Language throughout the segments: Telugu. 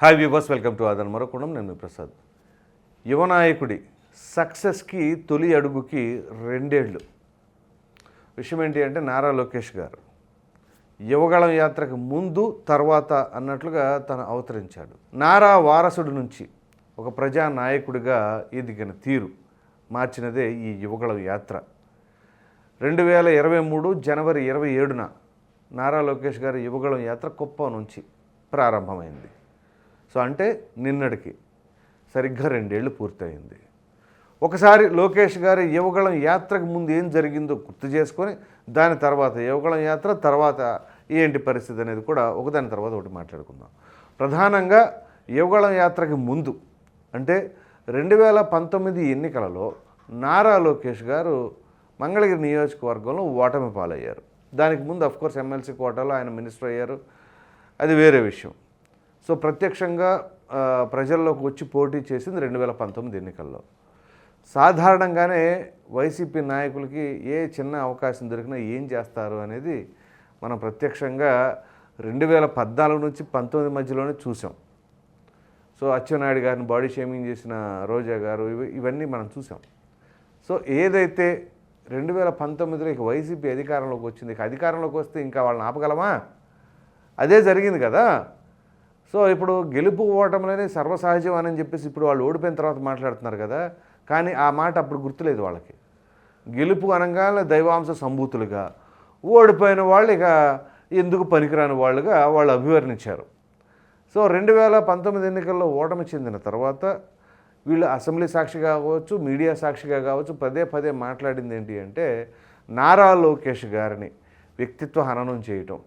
హాయ్ వ్యూవర్స్ వెల్కమ్ టు ఆదన్ మరొకడం నేను మీ ప్రసాద్ యువనాయకుడి సక్సెస్కి తొలి అడుగుకి రెండేళ్ళు విషయం ఏంటి అంటే నారా లోకేష్ గారు యువగళం యాత్రకు ముందు తర్వాత అన్నట్లుగా తను అవతరించాడు నారా వారసుడు నుంచి ఒక ప్రజా నాయకుడిగా ఎదిగిన తీరు మార్చినదే ఈ యువగళం యాత్ర రెండు వేల ఇరవై మూడు జనవరి ఇరవై ఏడున నారా లోకేష్ గారి యువగళం యాత్ర కుప్పం నుంచి ప్రారంభమైంది సో అంటే నిన్నటికి సరిగ్గా రెండేళ్ళు పూర్తయింది. ఒకసారి లోకేష్ గారి యువగళం యాత్రకు ముందు ఏం జరిగిందో గుర్తు చేసుకొని దాని తర్వాత యువగళం యాత్ర తర్వాత ఏంటి పరిస్థితి అనేది కూడా ఒకదాని తర్వాత ఒకటి మాట్లాడుకుందాం. ప్రధానంగా యువగళం యాత్రకి ముందు అంటే రెండు వేల పంతొమ్మిది ఎన్నికలలో నారా లోకేష్ గారు మంగళగిరి నియోజకవర్గంలో ఓటమి పాలయ్యారు. దానికి ముందు అఫ్కోర్స్ ఎమ్మెల్సీ కోటాలో ఆయన మినిస్టర్ అయ్యారు. అది వేరే విషయం. సో ప్రత్యక్షంగా ప్రజల్లోకి వచ్చి పోటీ చేసింది రెండు వేల పంతొమ్మిది ఎన్నికల్లో. సాధారణంగానే వైసీపీ నాయకులకి ఏ చిన్న అవకాశం దొరికినా ఏం చేస్తారు అనేది మనం ప్రత్యక్షంగా రెండు వేల పద్నాలుగు నుంచి పంతొమ్మిది మధ్యలోనే చూసాం. సో అచ్చెన్నాయుడు గారిని బాడీ షేమింగ్ చేసిన రోజా గారు ఇవి ఇవన్నీ మనం చూసాం. సో ఏదైతే రెండు వేల పంతొమ్మిదిలో ఇక వైసీపీ అధికారంలోకి వచ్చింది ఇక అధికారంలోకి వస్తే ఇంకా వాళ్ళని ఆపగలమా? అదే జరిగింది కదా. సో ఇప్పుడు గెలుపు ఓటములనే సర్వసహజం అని చెప్పేసి ఇప్పుడు వాళ్ళు ఓడిపోయిన తర్వాత మాట్లాడుతున్నారు కదా. కానీ ఆ మాట అప్పుడు గుర్తులేదు వాళ్ళకి. గెలుపు అనగానే దైవాంశ సంభూతులుగా ఓడిపోయిన వాళ్ళు ఇక ఎందుకు పనికిరాని వాళ్ళుగా వాళ్ళు అభివర్ణించారు. సో రెండు వేల పంతొమ్మిది ఎన్నికల్లో ఓటమి చెందిన తర్వాత వీళ్ళు అసెంబ్లీ సాక్షిగా కావచ్చు మీడియా సాక్షిగా కావచ్చు పదే పదే మాట్లాడింది ఏంటి అంటే నారా లోకేష్ గారిని వ్యక్తిత్వ హననం చేయటం.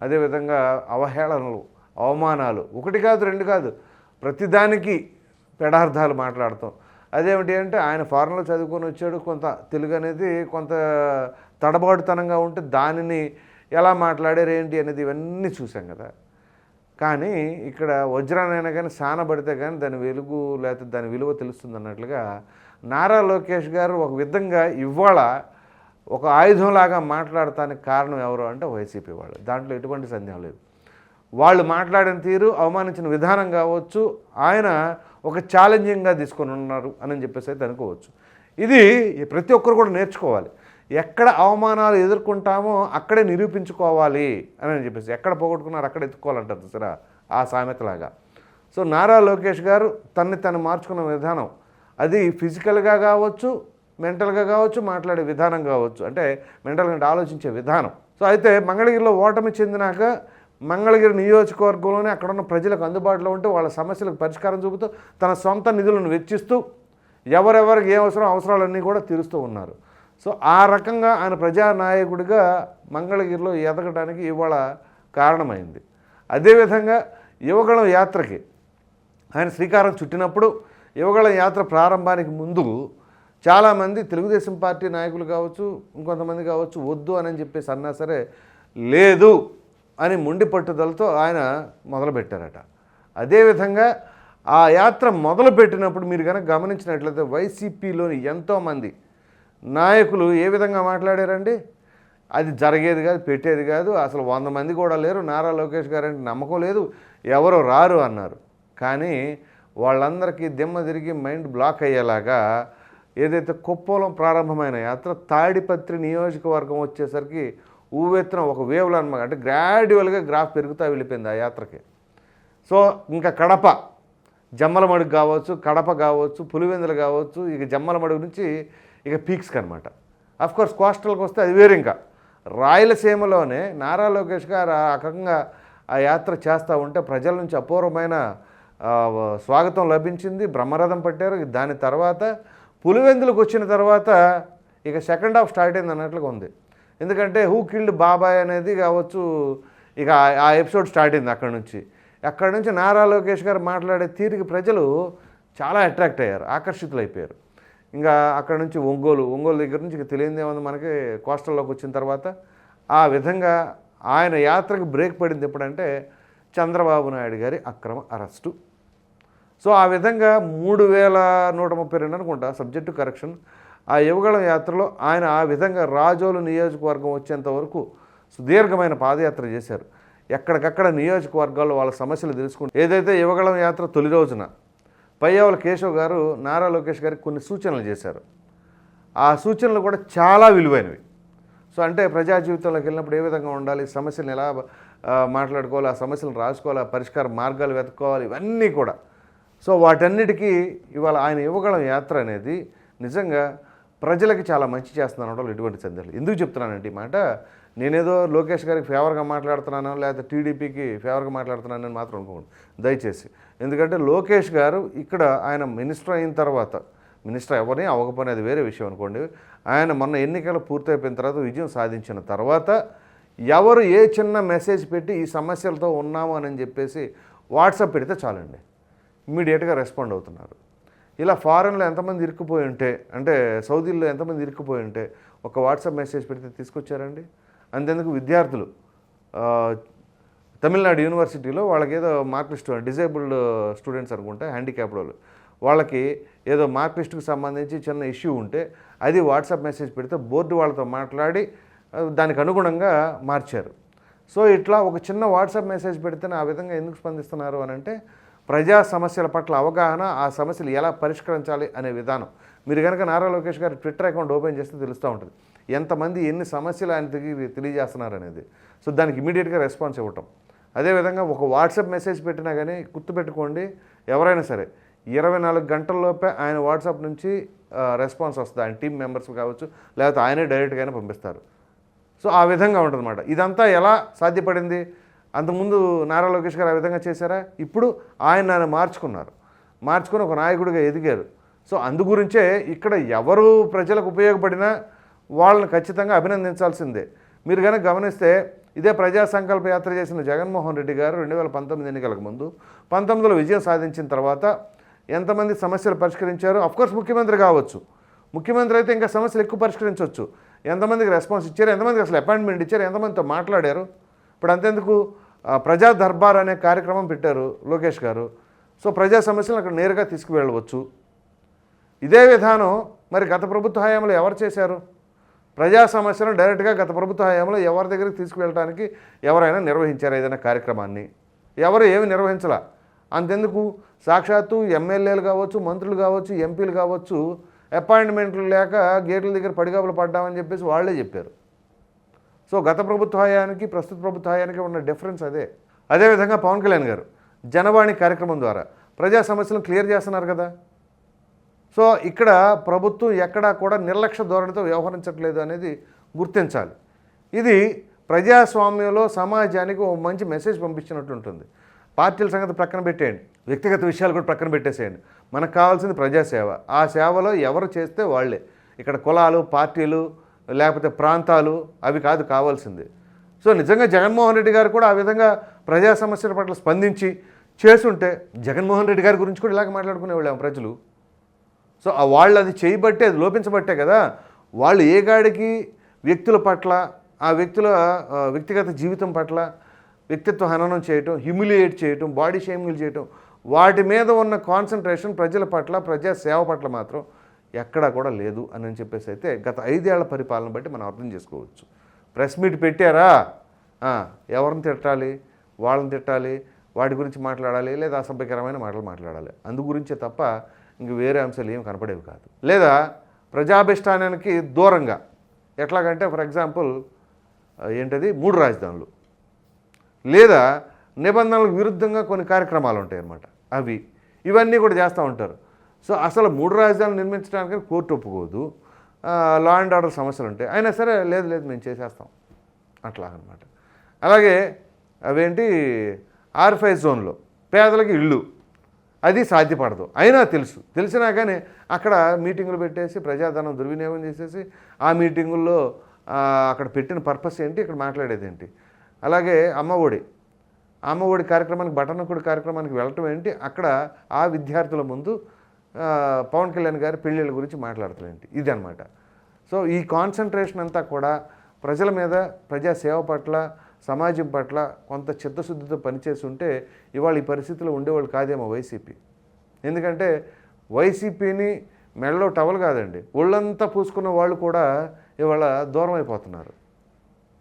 అదేవిధంగా అవహేళనలు అవమానాలు. ఒకటి కాదు రెండు కాదు. ప్రతిదానికి పెడార్థాలు మాట్లాడతాం. అదేమిటి అంటే ఆయన ఫారెన్లో చదువుకొని వచ్చాడు. కొంత తెలుగు అనేది కొంత తడబాటుతనంగా ఉంటే దానిని ఎలా మాట్లాడారు ఏంటి అనేది ఇవన్నీ చూసాం కదా. కానీ ఇక్కడ వజ్రానైనా కానీ సానబడితే కానీ దాని వెలుగు లేకపోతే దాని విలువ తెలుస్తుంది అన్నట్లుగా నారా లోకేష్ గారు ఒక విధంగా ఇవాళ ఒక ఆయుధంలాగా మాట్లాడటానికి కారణం ఎవరు అంటే వైసీపీ వాళ్ళు. దాంట్లో ఎటువంటి సందేహం లేదు. వాళ్ళు మాట్లాడిన తీరు అవమానించిన విధానం కావచ్చు ఆయన ఒక ఛాలెంజింగ్గా తీసుకొని ఉన్నారు అని చెప్పేసి అయితే అనుకోవచ్చు. ఇది ప్రతి ఒక్కరు కూడా నేర్చుకోవాలి. ఎక్కడ అవమానాలు ఎదుర్కొంటామో అక్కడే నిరూపించుకోవాలి అని చెప్పేసి ఎక్కడ పోగొట్టుకున్నారు అక్కడ ఎత్తుకోవాలంటారు దసరా ఆ సామెతలాగా. సో నారా లోకేష్ గారు తన్ని తను మార్చుకున్న విధానం అది ఫిజికల్గా కావచ్చు మెంటల్గా కావచ్చు మాట్లాడే విధానం కావచ్చు అంటే మెంటల్గా అంటే ఆలోచించే విధానం. సో అయితే మంగళగిరిలో ఓటమి చెందినాక మంగళగిరి నియోజకవర్గంలోనే అక్కడ ఉన్న ప్రజలకు అందుబాటులో ఉంటే వాళ్ళ సమస్యలకు పరిష్కారం చూపుతూ తన సొంత నిధులను వెచ్చిస్తూ ఎవరెవరికి ఏ అవసరం అవసరాలన్నీ కూడా తీరుస్తూ ఉన్నారు. సో ఆ రకంగా ఆయన ప్రజానాయకుడిగా మంగళగిరిలో ఎదగడానికి ఇవాళ కారణమైంది. అదేవిధంగా యువగళం యాత్రకి ఆయన శ్రీకారం చుట్టినప్పుడు యువగళం యాత్ర ప్రారంభానికి ముందు చాలామంది తెలుగుదేశం పార్టీ నాయకులు కావచ్చు ఇంకొంతమంది కావచ్చు వద్దు అని చెప్పేసి అన్నా సరే లేదు అని మొండి పట్టుదలతో ఆయన మొదలుపెట్టారట. అదేవిధంగా ఆ యాత్ర మొదలుపెట్టినప్పుడు మీరు కనుక గమనించినట్లయితే వైసీపీలోని ఎంతోమంది నాయకులు ఏ విధంగా మాట్లాడారండి? అది జరిగేది కాదు పెట్టేది కాదు అసలు వంద మంది కూడా లేరు. నారా లోకేష్ గారు అంటే నమ్మకం లేదు ఎవరు రారు అన్నారు. కానీ వాళ్ళందరికీ దిమ్మ తిరిగి మైండ్ బ్లాక్ అయ్యేలాగా ఏదైతే కుప్పంలో ప్రారంభమైన యాత్ర తాడిపత్రి నియోజకవర్గం వచ్చేసరికి ఊవెత్తిన ఒక వేవ్లో అనమాట అంటే గ్రాడ్యువల్గా గ్రాఫ్ పెరుగుతూ వెళ్ళిపోయింది ఆ యాత్రకి. సో ఇంకా కడప. జమ్మలమడుగు కావచ్చు కడప కావచ్చు పులివెందులు కావచ్చు ఇక జమ్మలమడుగు నుంచి ఇక పీక్స్కి అనమాట కోర్స్ కోస్టల్కి వస్తే అది వేరు ఇంకా. రాయలసీమలోనే నారా లోకేష్ గారు ఆ రకంగా ఆ యాత్ర చేస్తూ ఉంటే ప్రజల నుంచి అపూర్వమైన స్వాగతం లభించింది. బ్రహ్మరథం పట్టారు. దాని తర్వాత పులివెందులకు వచ్చిన తర్వాత ఇక సెకండ్ హాఫ్ స్టార్ట్ అయింది అన్నట్లుగా ఉంది. ఎందుకంటే హూ కిల్డ్ బాబాయ్ అనేది కావచ్చు ఇక ఆ- ఎపిసోడ్ స్టార్ట్ అయింది అక్కడ నుంచి. అక్కడ నుంచి నారా లోకేష్ గారు మాట్లాడే తీరుకి ప్రజలు చాలా అట్రాక్ట్ అయ్యారు ఆకర్షితులు అయిపోయారు ఇంకా అక్కడ నుంచి ఒంగోలు ఒంగోలు దగ్గర నుంచి ఇక తెలియదు ఏముంది మనకి కోస్టల్లోకి వచ్చిన తర్వాత ఆ విధంగా ఆయన యాత్రకు బ్రేక్ పడింది ఎప్పుడంటే చంద్రబాబు నాయుడు గారి అక్రమ అరెస్టు. సో ఆ విధంగా మూడు వేల నూట ముప్పై రెండు అనుకుంటా సబ్జెక్టు కరెక్షన్. ఆ యువగళం యాత్రలో ఆయన ఆ విధంగా రాజోలు నియోజకవర్గం వచ్చేంత వరకు సుదీర్ఘమైన పాదయాత్ర చేశారు. ఎక్కడికక్కడ నియోజకవర్గాల్లో వాళ్ళ సమస్యలు తెలుసుకుంటూ ఏదైతే యువగళం యాత్ర తొలి రోజున పయ్యవల కేశవ్ గారు నారా లోకేష్ గారికి కొన్ని సూచనలు చేశారు. ఆ సూచనలు కూడా చాలా విలువైనవి. సో అంటే ప్రజా జీవితంలోకి వెళ్ళినప్పుడు ఏ విధంగా ఉండాలి సమస్యలను ఎలా మాట్లాడుకోవాలి ఆ సమస్యలను రాసుకోవాలి పరిష్కార మార్గాలు వెతుక్కోవాలి ఇవన్నీ కూడా. సో వాటన్నిటికీ ఇవాళ ఆయన యువగళం యాత్ర అనేది నిజంగా ప్రజలకి చాలా మంచి చేస్తున్నాను అనడంలో ఎటువంటి సందేహం ఎందుకు చెప్తున్నానంటే ఈ మాట నేనేదో లోకేష్ గారికి ఫేవర్గా మాట్లాడుతున్నాను లేకపోతే టీడీపీకి ఫేవర్గా మాట్లాడుతున్నానని మాత్రం అనుకోండి దయచేసి. ఎందుకంటే లోకేష్ గారు ఇక్కడ ఆయన మినిస్టర్ అయిన తర్వాత మినిస్టర్ ఎవరిని అవ్వకపోయినా అది వేరే విషయం అనుకోండి. ఆయన మొన్న ఎన్నికలు పూర్తయిపోయిన తర్వాత విజయం సాధించిన తర్వాత ఎవరు ఏ చిన్న మెసేజ్ పెట్టి ఈ సమస్యలతో ఉన్నాము అని చెప్పేసి వాట్సాప్ పెడితే చాలండి. ఇమ్మీడియట్గా రెస్పాండ్ అవుతున్నారు. ఇలా ఫారెన్లో ఎంతమంది ఇరుక్కుపోయి ఉంటే అంటే సౌదీల్లో ఎంతమంది ఇరుక్కుపోయి ఉంటే ఒక వాట్సాప్ మెసేజ్ పెడితే తీసుకొచ్చారండి? అంతేందుకు విద్యార్థులు. తమిళనాడు యూనివర్సిటీలో వాళ్ళకి ఏదో మార్క్ లిస్ట్ డిజేబుల్డ్ స్టూడెంట్స్ అనుకుంటే హ్యాండిక్యాప్డ్ వాళ్ళు. వాళ్ళకి ఏదో మార్క్ లిస్ట్కి సంబంధించి చిన్న ఇష్యూ ఉంటే అది వాట్సాప్ మెసేజ్ పెడితే బోర్డు వాళ్ళతో మాట్లాడి దానికి అనుగుణంగా మార్చారు. సో ఇట్లా ఒక చిన్న వాట్సాప్ మెసేజ్ పెడితేనే ఆ విధంగా ఎందుకు స్పందిస్తున్నారు అని అంటే ప్రజా సమస్యల పట్ల అవగాహన ఆ సమస్యలు ఎలా పరిష్కరించాలి అనే విధానం. మీరు కనుక నారా లోకేష్ గారు ట్విట్టర్ అకౌంట్ ఓపెన్ చేస్తే తెలుస్తూ ఉంటుంది. ఎంతమంది ఎన్ని సమస్యలు ఆయన తిరిగి తెలియజేస్తున్నారు అనేది సో దానికి ఇమీడియట్గా రెస్పాన్స్ ఇవ్వటం. అదేవిధంగా ఒక వాట్సాప్ మెసేజ్ పెట్టినా కానీ గుర్తుపెట్టుకోండి ఎవరైనా సరే ఇరవై నాలుగు గంటల్లోపే ఆయన వాట్సాప్ నుంచి రెస్పాన్స్ వస్తుంది. ఆయన టీం మెంబర్స్ కావచ్చు లేకపోతే ఆయనే డైరెక్ట్గానే పంపిస్తారు. సో ఆ విధంగా ఉంటుందన్నమాట. ఇదంతా ఎలా సాధ్యపడింది? అంతకుముందు నారా లోకేష్ గారు ఆ విధంగా చేశారా? ఇప్పుడు ఆయన ఆయన మార్చుకున్నారు. మార్చుకొని ఒక నాయకుడిగా ఎదిగారు. సో అందుగురించే ఇక్కడ ఎవరు ప్రజలకు ఉపయోగపడినా వాళ్ళని ఖచ్చితంగా అభినందించాల్సిందే. మీరు కనుక గమనిస్తే ఇదే ప్రజా సంకల్ప యాత్ర చేసిన జగన్మోహన్ రెడ్డి గారు రెండు వేల పంతొమ్మిది ఎన్నికలకు ముందు పంతొమ్మిదిలో విజయం సాధించిన తర్వాత ఎంతమంది సమస్యలు పరిష్కరించారు? అఫ్కోర్స్ ముఖ్యమంత్రి కావచ్చు. ముఖ్యమంత్రి అయితే ఇంకా సమస్యలు ఎక్కువ పరిష్కరించవచ్చు ఎంతమందికి రెస్పాన్స్ ఇచ్చారు? ఎంతమందికి అసలు అపాయింట్మెంట్ ఇచ్చారు? ఎంతమందితో మాట్లాడారు? ఇప్పుడు అంతెందుకు ప్రజా దర్బార్ అనే కార్యక్రమం పెట్టారు లోకేష్ గారు. సో ప్రజా సమస్యలను అక్కడ నేరుగా తీసుకువెళ్ళవచ్చు. ఇదే విధానం మరి గత ప్రభుత్వ హయాంలో ఎవరు చేశారు? ప్రజా సమస్యలను డైరెక్ట్గా గత ప్రభుత్వ హయాంలో ఎవరి దగ్గరికి తీసుకువెళ్ళడానికి ఎవరైనా నిర్వహించారు ఏదైనా కార్యక్రమాన్ని? ఎవరు ఏమి నిర్వహించలా? అంతెందుకు సాక్షాత్తు ఎమ్మెల్యేలు కావచ్చు మంత్రులు కావచ్చు ఎంపీలు కావచ్చు అపాయింట్మెంట్లు లేక గేట్ల దగ్గర పడిగాపులు పడ్డామని చెప్పేసి వాళ్ళే చెప్పారు. సో గత ప్రభుత్వ హయానికి ప్రస్తుత ప్రభుత్వ హయానికి ఉన్న డిఫరెన్స్ అదే. అదేవిధంగా పవన్ కళ్యాణ్ గారు జనవాణి కార్యక్రమం ద్వారా ప్రజా సమస్యలను క్లియర్ చేస్తున్నారు కదా. సో ఇక్కడ ప్రభుత్వం ఎక్కడా కూడా నిర్లక్ష్య ధోరణితో వ్యవహరించట్లేదు అనేది గుర్తించాలి. ఇది ప్రజాస్వామ్యంలో సమాజానికి ఒక మంచి మెసేజ్ పంపించినట్టు ఉంటుంది. పార్టీల సంగతి ప్రక్కన పెట్టేయండి. వ్యక్తిగత విషయాలు కూడా ప్రక్కన పెట్టేసేయండి. మనకు కావాల్సింది ప్రజాసేవ. ఆ సేవలో ఎవరు చేస్తే వాళ్ళే. ఇక్కడ కులాలు పార్టీలు లేకపోతే ప్రాంతాలు అవి కాదు కావాల్సింది. సో నిజంగా జగన్మోహన్ రెడ్డి గారు కూడా ఆ విధంగా ప్రజా సమస్యల పట్ల స్పందించి చేసుంటే జగన్మోహన్ రెడ్డి గారి గురించి కూడా ఇలాగ మాట్లాడుకునేవాళ్ళం ప్రజలు. సో ఆ వాళ్ళు అది చేయబట్టే అది లోపించబట్టే కదా. వాళ్ళు ఏ గాడికి వ్యక్తుల పట్ల ఆ వ్యక్తుల వ్యక్తిగత జీవితం పట్ల వ్యక్తిత్వ హననం చేయటం హ్యూమిలియేట్ చేయటం బాడీ షేమింగ్లు చేయటం వాటి మీద ఉన్న కాన్సన్ట్రేషన్ ప్రజల పట్ల ప్రజా సేవ పట్ల మాత్రం ఎక్కడా కూడా లేదు అని చెప్పేసి అయితే గత ఐదేళ్ళ పరిపాలన బట్టి మనం అర్థం చేసుకోవచ్చు. ప్రెస్ మీట్ పెట్టారా? ఎవరిని తిట్టాలి? వాళ్ళని తిట్టాలి? వాటి గురించి మాట్లాడాలి? లేదా అసభ్యకరమైన మాటలు మాట్లాడాలి? అందు గురించే తప్ప ఇంక వేరే అంశాలు ఏమి కనపడేవి కాదు. లేదా ప్రజాభిష్టానానికి దూరంగా. ఎట్లాగంటే ఫర్ ఎగ్జాంపుల్ ఏంటది? మూడు రాజధానులు. లేదా నిబంధనలకు విరుద్ధంగా కొన్ని కార్యక్రమాలు ఉంటాయి అన్నమాట అవి. ఇవన్నీ కూడా చేస్తూ ఉంటారు. సో అసలు మూడు రాజధానులు నిర్మించడానికి కోర్టు ఒప్పుకోదు. లా అండ్ ఆర్డర్ సమస్యలు ఉంటాయి. అయినా సరే లేదు లేదు మేము చేసేస్తాం. అట్లా అనమాట అలాగే అవేంటి? ఆర్ఫై జోన్లో పేదలకు ఇళ్ళు. అది సాధ్యపడదు. అయినా తెలుసు. తెలిసినా కానీ అక్కడ మీటింగులు పెట్టేసి ప్రజాధనం దుర్వినియోగం చేసేసి ఆ మీటింగుల్లో అక్కడ పెట్టిన పర్పస్ ఏంటి? ఇక్కడ మాట్లాడేది ఏంటి? అలాగే అమ్మ ఒడి. అమ్మ ఒడి కార్యక్రమానికి బటనకుడి కార్యక్రమానికి వెళ్ళటం ఏంటి? అక్కడ ఆ విద్యార్థుల ముందు పవన్ కళ్యాణ్ గారి పెళ్ళిళ్ళ గురించి మాట్లాడటం ఇది అనమాట సో ఈ కాన్సన్ట్రేషన్ అంతా కూడా ప్రజల మీద ప్రజా సేవ పట్ల సమాజం పట్ల కొంత చిత్తశుద్ధితో పనిచేసి ఉంటే ఇవాళ ఈ పరిస్థితిలో ఉండేవాళ్ళు కాదేమో వైసీపీ. ఎందుకంటే వైసీపీని మెడలో టవల్ కాదండి. ఒళ్ళంతా పూసుకున్న వాళ్ళు కూడా ఇవాళ దూరం అయిపోతున్నారు.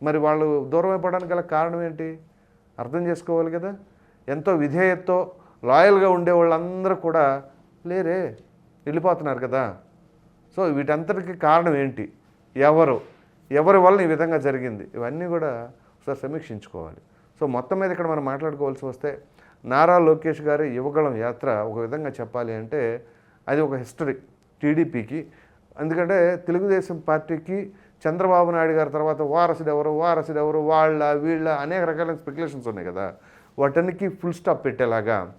మరి వాళ్ళు దూరం అయిపోవడానికి గల కారణం ఏంటి? అర్థం చేసుకోవాలి కదా. ఎంతో విధేయతతో లాయల్గా ఉండే వాళ్ళందరూ కూడా లేరే వెళ్ళిపోతున్నారు కదా. సో వీటంతటికి కారణం ఏంటి? ఎవరు? ఎవరి వల్ల ఈ విధంగా జరిగింది? ఇవన్నీ కూడా ఒకసారి సమీక్షించుకోవాలి. సో మొత్తం మీద ఇక్కడ మనం మాట్లాడుకోవాల్సి వస్తే నారా లోకేష్ గారి యువగళం యాత్ర ఒక విధంగా చెప్పాలి అంటే అది ఒక హిస్టరీ టీడీపీకి. ఎందుకంటే తెలుగుదేశం పార్టీకి చంద్రబాబు నాయుడు గారి తర్వాత వారసుడు ఎవరు? వారసుడు ఎవరు? వాళ్ళ వీళ్ళ అనేక రకాలైన స్పెక్యులేషన్స్ ఉన్నాయి కదా. వాటన్నికి ఫుల్ స్టాప్ పెట్టేలాగా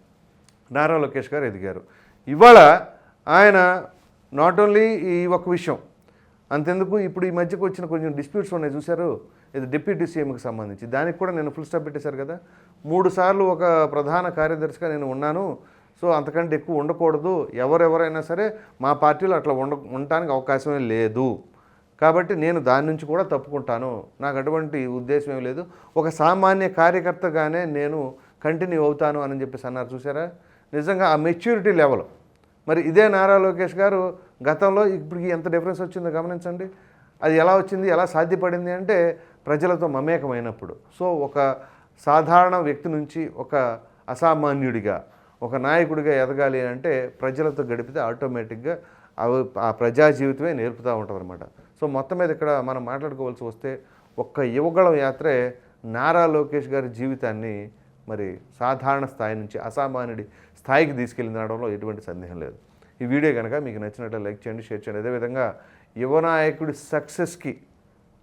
నారా లోకేష్ గారు ఎదిగారు. ఇవాళ ఆయన నాట్ ఓన్లీ ఈ ఒక విషయం అంతెందుకు ఇప్పుడు ఈ మధ్యకు వచ్చిన కొంచెం డిస్ప్యూట్స్ ఉన్నాయి చూశారు ఇది డిప్యూటీ సీఎంకి సంబంధించి. దానికి కూడా నేను ఫుల్ స్టాప్ పెట్టేశారు కదా. మూడు సార్లు ఒక ప్రధాన కార్యదర్శిగా నేను ఉన్నాను సో అంతకంటే ఎక్కువ ఉండకూడదు. ఎవరెవరైనా సరే మా పార్టీలో అట్లా ఉండ ఉండటానికి అవకాశమే లేదు. కాబట్టి నేను దాని నుంచి కూడా తప్పుకుంటాను. నాకు అటువంటి ఉద్దేశం ఏం లేదు. ఒక సామాన్య కార్యకర్తగానే నేను కంటిన్యూ అవుతాను అని చెప్పేసి అన్నారు చూసారా నిజంగా ఆ మెచ్యూరిటీ లెవెల్ మరి ఇదే నారా లోకేష్ గారు గతంలో ఇప్పటికి ఎంత డిఫరెన్స్ వచ్చిందో గమనించండి. అది ఎలా వచ్చింది ఎలా సాధ్యపడింది అంటే ప్రజలతో మమేకమైనప్పుడు. సో ఒక సాధారణ వ్యక్తి నుంచి ఒక అసామాన్యుడిగా ఒక నాయకుడిగా ఎదగాలి అంటే ప్రజలతో గడిపితే ఆటోమేటిక్గా అవి ఆ ప్రజా జీవితమే నేర్పుతూ ఉంటుందన్నమాట. సో మొత్తం మీద ఇక్కడ మనం మాట్లాడుకోవాల్సి వస్తే ఒక్క యువగళం యాత్రే నారా లోకేష్ గారి జీవితాన్ని మరి సాధారణ స్థాయి నుంచి అసామాన్యుడి స్థాయికి తీసుకెళ్ళినడంలో ఎటువంటి సందేహం లేదు. ఈ వీడియో కనుక మీకు నచ్చినట్లు లైక్ చేయండి షేర్ చేయండి. అదేవిధంగా యువ నాయకుడి సక్సెస్కి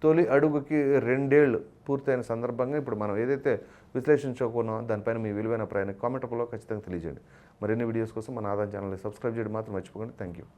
తొలి అడుగుకి రెండేళ్ళు పూర్తయిన సందర్భంగా ఇప్పుడు మనం ఏదైతే విశ్లేషించుకున్నామో దానిపైన మీ విలువైన ప్రయాణం కామెంట్ రూపంలో ఖచ్చితంగా తెలియజేయండి. మరిన్ని వీడియోస్ కోసం మన ఆదాయం ఛానల్ని సబ్స్క్రైబ్ చేయడం మాత్రం మర్చిపోకండి. Thank you